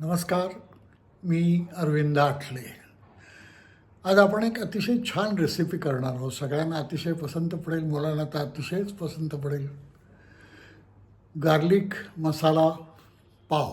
नमस्कार मी अरविंद आठले. आज आपण एक अतिशय छान रेसिपी करणार आहोत. सगळ्यांना अतिशय पसंत पडेल मुलांना तर अतिशयच पसंत पडेल. गार्लिक मसाला पाव.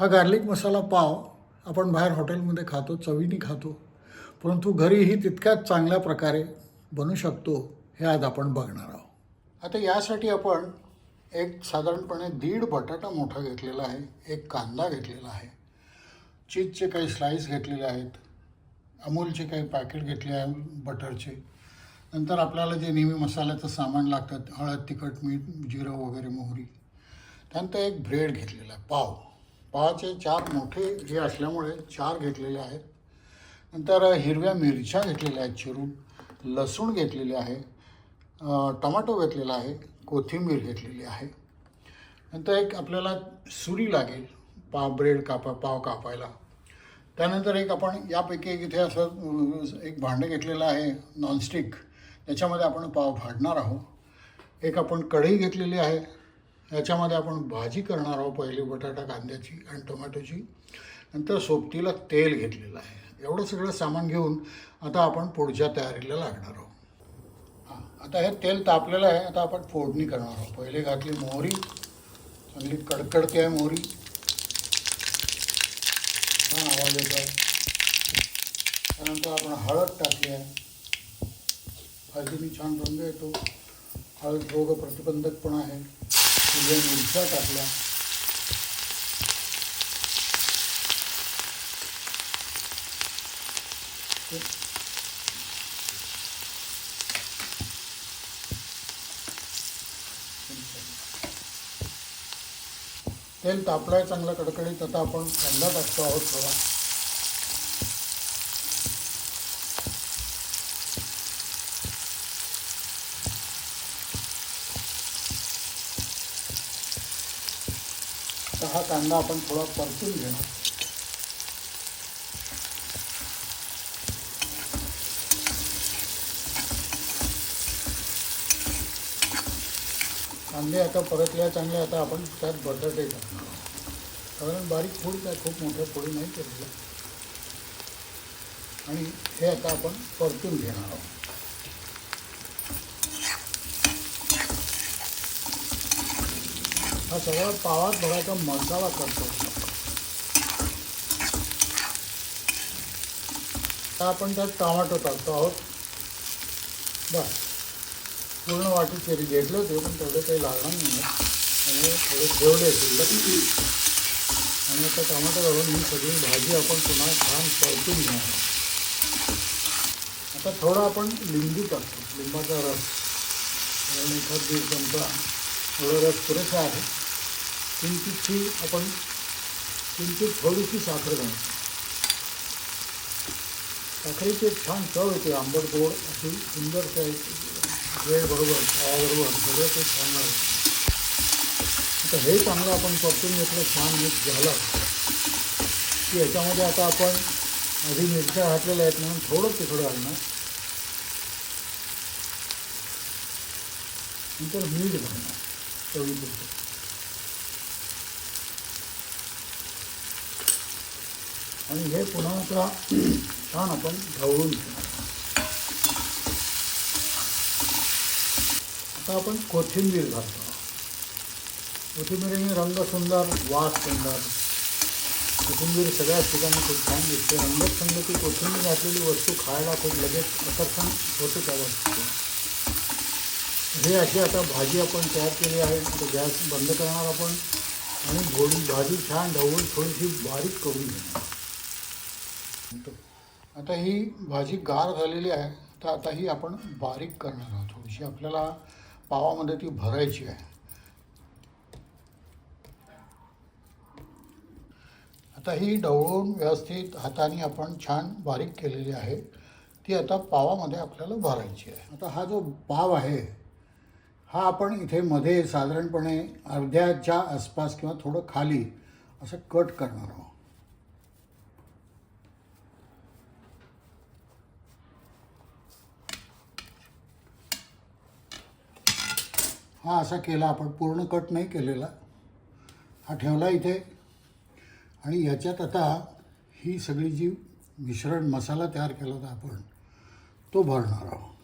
हा गार्लिक मसाला पाव आपण बाहेर हॉटेलमध्ये खातो चवीने खातो परंतु घरीही तितक्याच चांगल्या प्रकारे बनू शकतो हे आज आपण बघणार आहोत. आता यासाठी आपण एक साधारणपणे दीड बटाटा मोठा घेतलेला आहे एक कांदा घेतलेला आहे चीजचे काही स्लाईस घेतलेले आहेत अमूलचे काही पॅकेट घेतले आहे बटरचे. नंतर आपल्याला जे नेहमी मसाल्याचं सामान लागतं हळद तिखट मीठ जिरं वगैरे मोहरी त्यानंतर एक ब्रेड घेतलेला आहे पाव. पावाचे चार मोठे हे असल्यामुळे चार घेतलेले आहेत. नंतर हिरव्या मिरच्या घेतलेल्या आहेत चिरून लसूण घेतलेले आहे टोमॅटो टमाटो घेतलेला आहे कोथिंबीर घेतलेली आहे. नंतर एक आपल्याला सुरी लागेल पाव ब्रेड कापा पाव कापायला. त्यानंतर एक आपण यापैकी एक इथे असं एक भांडं घेतलेलं आहे नॉनस्टिक त्याच्यामध्ये आपण पाव भाडणार आहोत. एक आपण कढई घेतलेली आहे. याच्यामध्ये आपण भाजी करणार आहोत पहिली बटाटा कांद्याची आणि टोमॅटोची. नंतर सोबतीला तेल घेतलेलं आहे. एवढं सगळं सामान घेऊन आता आपण पुढच्या तयारीला लागणार आहोत. आता हे तेल तापलेलं आहे आता आपण फोडणी करणार आहोत. पहिले घातली मोहरी चांगली कडकडते आहे मोहरी. छान आवाज येतो आहे. त्यानंतर आपण हळद टाकली आहे. हळदीने छान रंग येतो. हळद रोग प्रतिबंधक पण आहे. हिरव्या मिरच्या टाकल्या. तेल तापलाय चांगला कडकडीत आता आपण कांदा टाकतो आहोत थोडा. तर हा कांदा आपण थोडा परतून घेणार. कांदे आता परतल्या चांगले आता आपण त्यात बटाटे टाकणार आहोत. बारीक फोडी काय खूप मोठ्या फोडी नाही केलेल्या. आणि हे आता आपण परतून घेणार आहोत. हा सगळा पावात बघायचा मसाला करतो. आता आपण त्यात टमाटो टाकतो आहोत. बस. पूर्ण वाटी चेरी घेतले होते पण तेवढे काही लागणार नाही आणि थोडे ठेवले शिल्लक आणि आता टमाटर घालून ही सगळी भाजी आपण पुन्हा छान परतून घेणार आता थोडा आपण लिंबू टाकतो लिंबाचा रस. कारण एखाद दीड चमचा थोडा रस पुरेसा आहे. किंचितशी आपण किंचित थोडीशी साखर घालतो. साखरेची एक छान चव येते आंबट गोड अशी सुंदर त्या ब्रेड बरोबर पावाबरोबर सगळं ते छान लागतं आता हे चांगलं आपण परतून घेतलं छान मिक्स झालं. की याच्यामध्ये आता आपण आधी मिरच्या घातलेल्या आहेत म्हणून थोडं तिकडं घालणार नंतर मीठ घालणार चवीपुरतं आणि हे पुन्हा आता छान आपण ढवळून घेणार. आता आपण कोथिंबीर घालतो. कोथिंबीरीने रंग सुंदर वास सुंदर. कोथिंबीर सगळ्याच ठिकाणी खूप छान दिसते. रंगत संगती कोथिंबीर घातलेली वस्तू खायला खूप लगेच आकर्षण होते त्या वस्तू हे अशी आता भाजी आपण तयार केली आहे. तर गॅस बंद करणार आपण आणि थोडी भाजी छान ढवळून थोडीशी बारीक करून घेणार. आता ही भाजी गार झालेली आहे. तर आता ही आपण बारीक करणार आहोत. थोडीशी आपल्याला पावामध्ये ती भरायची आहे. आता ही डवळून व्यवस्थित हाताने आपण छान बारीक केलेली आहे. ती आता पावामध्ये आपल्याला भरायची आहे. आता हा जो पाव आहे हा आपण इथे मध्ये साधारणपणे अर्ध्याच्या आसपास किंवा थोडं खाली असं कट करणार आहोत. हा असा केला आपण पूर्ण कट नाही केलेला. हा ठेवला इथे. आणि याच्यात आता ही सगळी जी मिश्रण मसाला तयार केला होता आपण तो भरणार आहोत.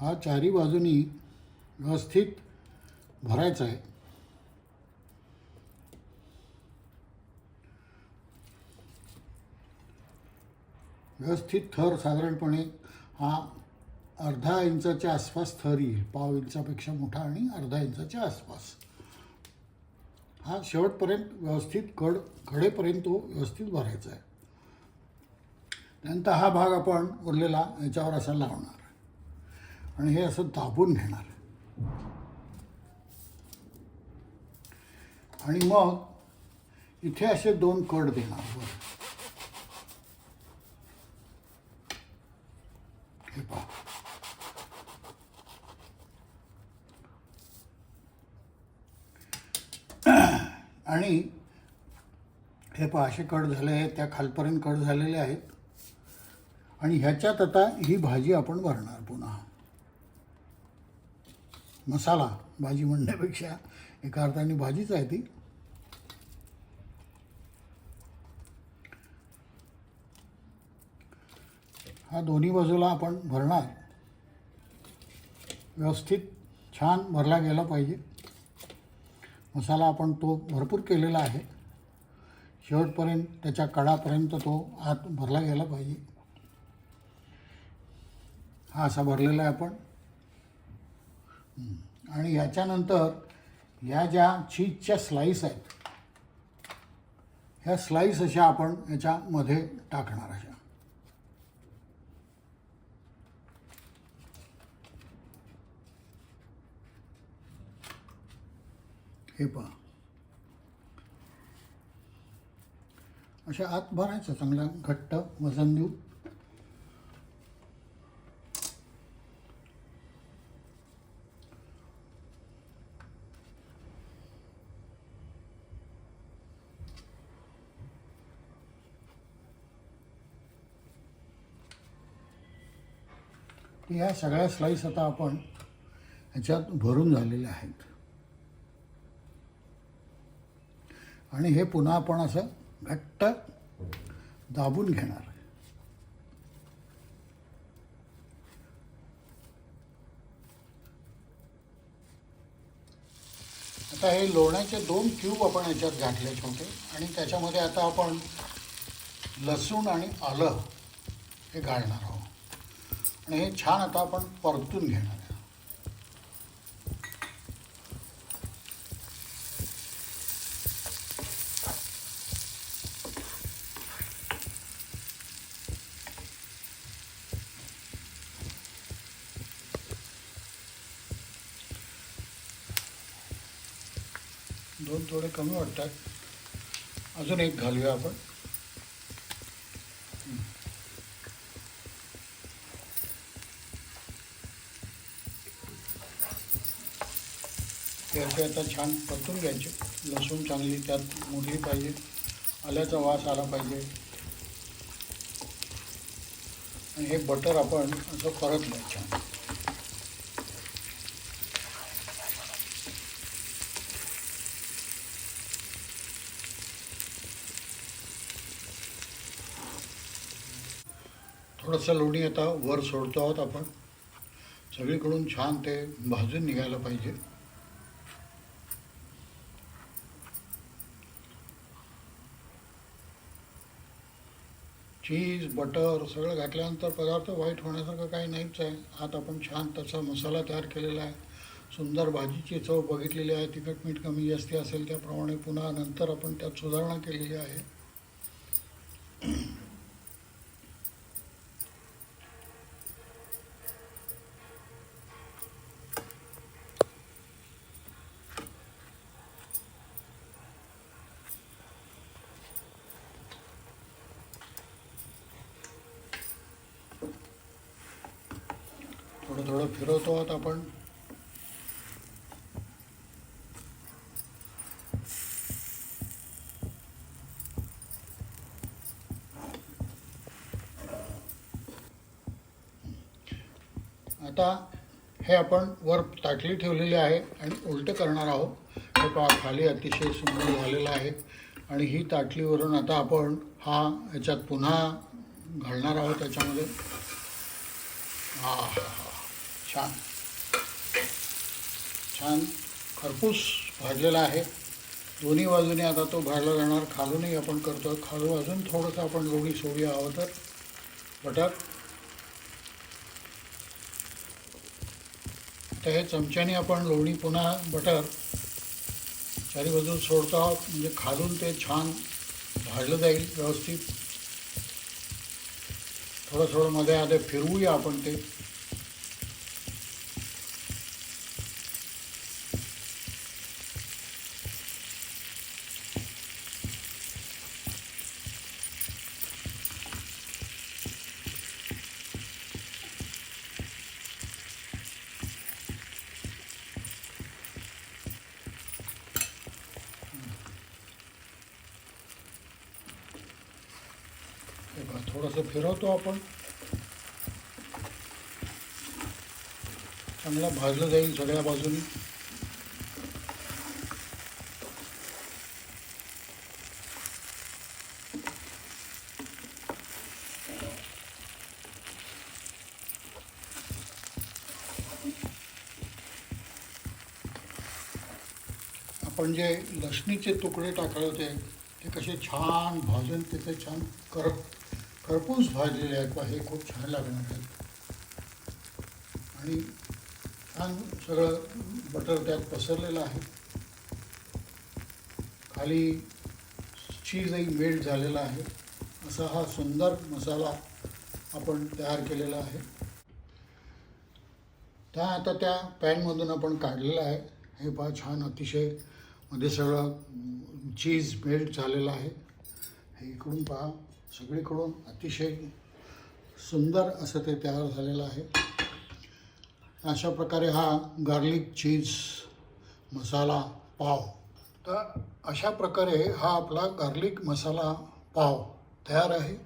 हा चारी बाजूनी व्यवस्थित भरायचा आहे. व्यवस्थित थर साधारणपणे हा अर्धा इंचाच्या आसपास थर येईल. पाव इंचापेक्षा मोठा आणि अर्धा इंचाच्या आसपास. हा शेवटपर्यंत व्यवस्थित कड कडेपर्यंत तो व्यवस्थित भरायचा आहे. त्यानंतर हा भाग आपण उरलेला याच्यावर असा लावणार. आणि हे असं दाबून घेणार. आणि मग इथे असे दोन कड देणार हे पहा. आणि हे पहा असे कट झाले आहेत त्या खालपर्यंत कट झालेले आहेत. आणि ह्याच्यात आता ही भाजी आपण भरणार पुन्हा. मसाला भाजी म्हणण्यापेक्षा एका अर्थाने भाजीच आहे ती. हा दोन्ही बाजूला आपण भरणार. व्यवस्थित छान भरला गेला पाहिजे. मसाला आपण तो भरपूर केलेला आहे. शेवटपर्यंत त्याच्या कडापर्यंत तो आत भरला गेला पाहिजे. हा असा भरलेला आहे आपण. आणि ह्याच्यानंतर या ज्या चीजच्या स्लाईस आहेत ह्या स्लाईस अशा आपण याच्यामध्ये टाकणार अशा. हे पहा. अशा आत भरायचं चांगला घट्ट वजन देऊ ह्या सगळ्या स्लाईस आता आपण ह्याच्यात भरून झालेल्या आहेत. आणि हे पुन्हा आपण असं घट्ट दाबून घेणार आता हे लोण्याचे दोन क्यूब आपण याच्यात घातले छोटे. आणि त्याच्यामध्ये आता आपण लसूण आणि आलं हे घालणार आहोत. आणि हे छान आता आपण परतून घेणार आहे. दोन थोडे कमी वाटतात. अजून एक घालूया आपण. हे असे आता छान परतून घ्यायचे. लसूण चांगली त्यात मुरली पाहिजे. आल्याचा वास आला पाहिजे. आणि हे बटर आपण असं परतलं छान थोडंसं लोणी आता वर सोडतो आहोत आपण. सगळीकडून छान ते भाजून निघायला पाहिजे. चीज बटर सगळं घातल्यानंतर पदार्थ वाईट होण्यासारखं काही नाहीच आहे. आत आपण छान तसा मसाला तयार केलेला आहे. सुंदर भाजीची चव बघितलेली आहे. तिखट मीठ कमी जास्ती असेल त्याप्रमाणे पुन्हा नंतर आपण त्यात सुधारणा केलेली आहे. थोडं फिरवतो आहोत आपण. आता हे आपण वर ताटली ठेवलेली आहे आणि उलटं करणार आहोत. हे पहा खाली अतिशय सुंदर झालेलं आहे. आणि ही ताटलीवरून आता आपण हा याच्यात पुन्हा घालणार आहोत त्याच्यामध्ये. हा हा छान. छान खरपूस भाजलेला आहे. दोन्ही बाजूने आता तो भाजला जाणार. खालूनही आपण करतो खालू अजून थोडंसं आपण लोणी सोडूया हवं तर. बटर. तर हे चमच्याने आपण लोणी पुन्हा बटर चारी बाजून सोडतो आहोत. म्हणजे खालून ते छान भाजलं जाईल व्यवस्थित. थोडं थोडं मध्ये आधी फिरवूया आपण ते हे बघा, फिरवतो आपण चांगला भाजलं जाईल सगळ्या बाजूनी. आपण जे लसणीचे तुकडे टाकले होते ते कसे छान भाजून तिथे छान कर खरपूस भाजलेले आहेत बा हे खूप छान लागणार आहेत. आणि छान सगळं बटर त्यात पसरलेलं आहे. खाली चीजही मेल्ट झालेला आहे. असा हा सुंदर मसाला आपण तयार केलेला आहे. त्या आता त्या पॅनमधून आपण काढलेलं आहे. हे पहा छान अतिशयमध्ये सगळं चीज मेल्ट झालेलं आहे. हे इकडून पहा. सगळीकडून अतिशय सुंदर असं ते तयार झालेलं आहे. अशा प्रकारे हा गार्लिक चीज मसाला पाव. तर अशा प्रकारे हा आपला गार्लिक मसाला पाव तयार आहे.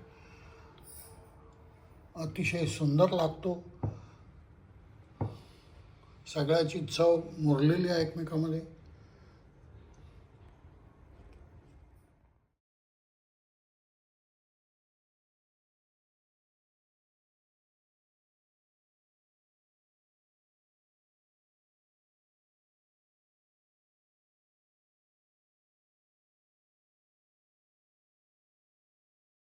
अतिशय सुंदर लागतो. सगळ्याची चव मुरलेली आहे एकमेकामध्ये.